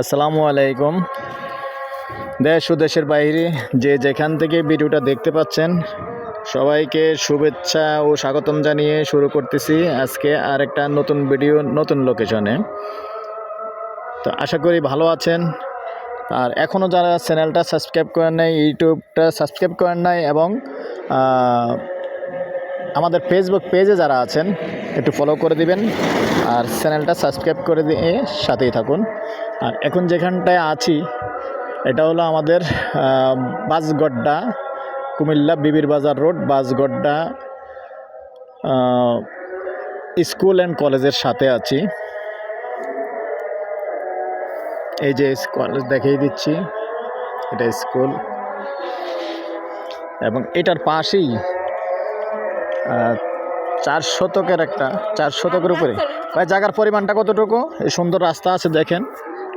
আসসালামু আলাইকুম। দেশ ও দেশের বাইরে যে যেখান থেকে ভিডিওটা দেখতে পাচ্ছেন, সবাইকে শুভেচ্ছা ও স্বাগতম জানিয়ে শুরু করতেছি আজকে আর একটা নতুন ভিডিও, নতুন লোকেশনে তো আশা করি ভালো আছেন। আর এখনও যারা চ্যানেলটা সাবস্ক্রাইব করেন নাই, ইউটিউবটা সাবস্ক্রাইব করেন নাই এবং আমাদের ফেসবুক পেজে যারা আছেন একটু ফলো করে দিবেন আর চ্যানেলটা সাবস্ক্রাইব করে দিয়ে সাথেই থাকুন। আর এখন যেখানটায় আছি, এটা হলো আমাদের বাসগড্ডা কুমিল্লা বিবির বাজার রোড বাসগড্ডা স্কুল অ্যান্ড কলেজের সাথে আছি। এই যে কলেজ দেখিয়ে দিচ্ছি, এটা স্কুল। এবং এটার পাশেই চার শতকের একটা চার শতকের উপরে। ভাই জায়গার পরিমাণটা কতটুকু? এই সুন্দর রাস্তা আছে দেখেন।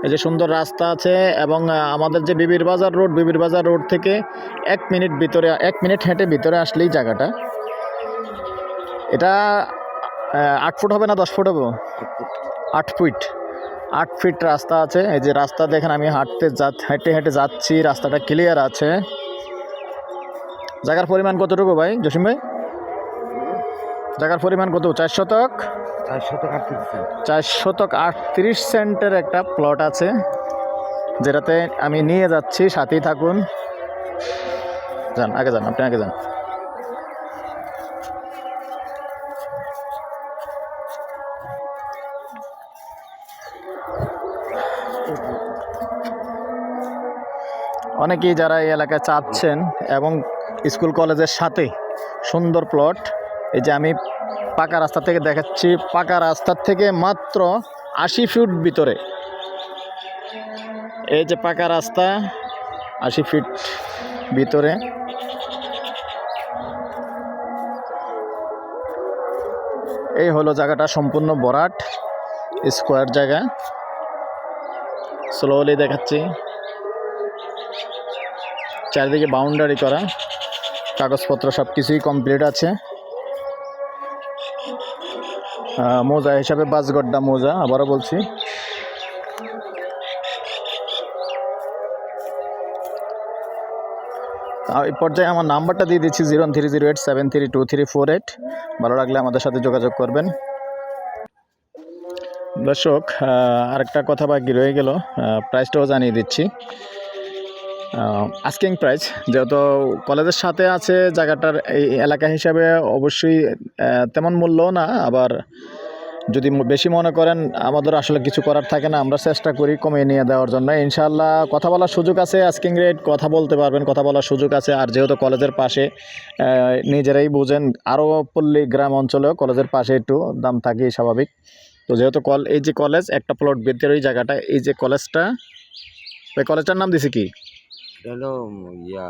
এই যে সুন্দর রাস্তা আছে এবং আমাদের যে বিবির বাজার রোড বিবির বাজার রোড থেকে এক মিনিট ভিতরে এক মিনিট হেঁটে ভিতরে আসলেই জায়গাটা। এটা আট ফুট হবে না দশ ফুট হবে? আট ফিট। আট ফিট রাস্তা আছে। এই যে রাস্তা দেখেন আমি হাঁটতে যা হেঁটে হেঁটে যাচ্ছি। রাস্তাটা ক্লিয়ার আছে। জায়গার পরিমাণ কতটুকু ভাই জসিম ভাই? জায়গার পরিমাণ কত? চার শতক? চার শত চার শতক আটত্রিশ সেন্টের একটা প্লট আছে যেটাতে আমি নিয়ে যাচ্ছি সাথেই থাকুন। যান আগে যান আপনি আগে যান। অনেকেই যারা এই এলাকায় চাচ্ছেন এবং স্কুল কলেজের সাথে সুন্দর প্লট এই যে আমি পাকা রাস্তা থেকে দেখাচ্ছি। পাকা রাস্তার থেকে মাত্র আশি ফিট ভিতরে। এই যে পাকা রাস্তা, আশি ফিট ভিতরে। এই হলো জায়গাটা সম্পূর্ণ বরাট স্কোয়ার জায়গা। স্লোলি দেখাচ্ছি। চারিদিকে বাউন্ডারি করা। কাগজপত্র সব কিছুই কমপ্লিট আছে। মোজা হিসাবে বাসগড্ডা মোজা, আবারও বলছি। এই পর্যায়ে আমার নাম্বারটা দিয়ে দিচ্ছি zero three zero eight seven three two three four eight. ভালো লাগলে আমাদের সাথে যোগাযোগ করবেন। দর্শক আরেকটা কথা বাকি রয়ে গেল। প্রাইসটাও জানিয়ে দিচ্ছি। আস্কিং প্রাইস যেহেতু কলেজের সাথে আছে জায়গাটার এই এলাকা হিসাবে অবশ্যই তেমন মূল্য না, আবার যদি বেশি মনে করেন, আমাদের আসলে কিছু করার থাকে না, আমরা চেষ্টা করি কমিয়ে নিয়ে দেওয়ার জন্য। ইনশাল্লাহ কথা বলার সুযোগ আছে আস্কিং রেট কথা বলতে পারবেন, কথা বলার সুযোগ আছে, আর যেহেতু কলেজের পাশে নিজেরাই বুঝেন, আরও পল্লী গ্রাম অঞ্চলেও কলেজের পাশে একটু দাম থাকে স্বাভাবিক। তো যেহেতু কল এই যে কলেজ, একটা প্লট ভিতরে ওই জায়গাটা, এই যে কলেজটা ওই কলেজটার নাম দিছে কি? এটা হলো ইয়া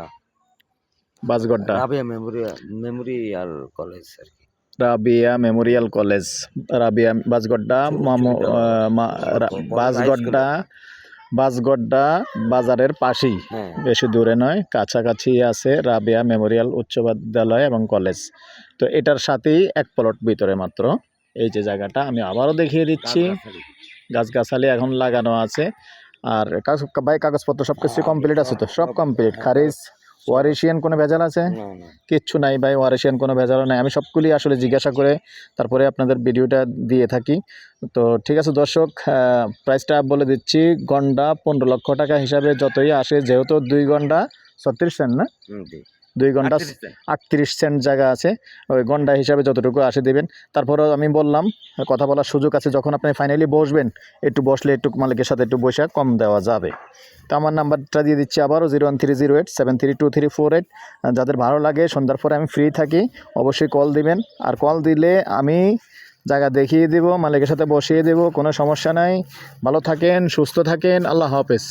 Basgadda Rabia memorial memorial college আর কি। Rabia memorial college. Rabiya Basgadda Basgadda Basgadda বাজারের পাশেই। হ্যাঁ। বেশি দূরে নয় কাছাকাছি আছে রাবিয়া মেমোরিয়াল উচ্চ বিদ্যালয় এবং কলেজ। তো এটার সাথেই এক প্লট ভিতরে মাত্র। এই যে জায়গাটা আমি আবারও দেখিয়ে দিচ্ছি। গাছগাছালি এখন লাগানো আছে। আর কাগজ ভাই কাগজপত্র সব কিছু কমপ্লিট আছে তো? সব কমপ্লিট খারিজ ওয়ারেশিয়ান কোনো ভেজাল আছে? কিচ্ছু নাই ভাই ওয়ারেশিয়ান কোনো ভেজালও নাই। আমি সবগুলি আসলে জিজ্ঞাসা করে তারপরে আপনাদের ভিডিওটা দিয়ে থাকি। তো ঠিক আছে দর্শক প্রাইসটা বলে দিচ্ছি গন্ডা পনেরো লক্ষ টাকা হিসাবে যতই আসে যেহেতু দুই গন্ডা ছত্রিশ সেন্ট না। দুই ঘণ্টা আটত্রিশ সেন্ট। জায়গা আছে। ওই ঘণ্টা হিসাবে যতটুকু আসে দেবেন। তারপরেও আমি বললাম কথা বলার সুযোগ আছে যখন আপনি ফাইনালি বসবেন একটু বসলে একটু মালিকের সাথে একটু বসে কম দেওয়া যাবে। তো আমার নাম্বারটা দিয়ে দিচ্ছি আবারও zero one three zero eight seven three two three four eight যাদের ভালো লাগে সন্ধ্যার পরে আমি ফ্রি থাকি অবশ্যই কল দিবেন। আর কল দিলে আমি জায়গা দেখিয়ে দেব মালিকের সাথে বসিয়ে দেব কোনো সমস্যা নাই। ভালো থাকেন সুস্থ থাকেন আল্লাহ হাফেজ।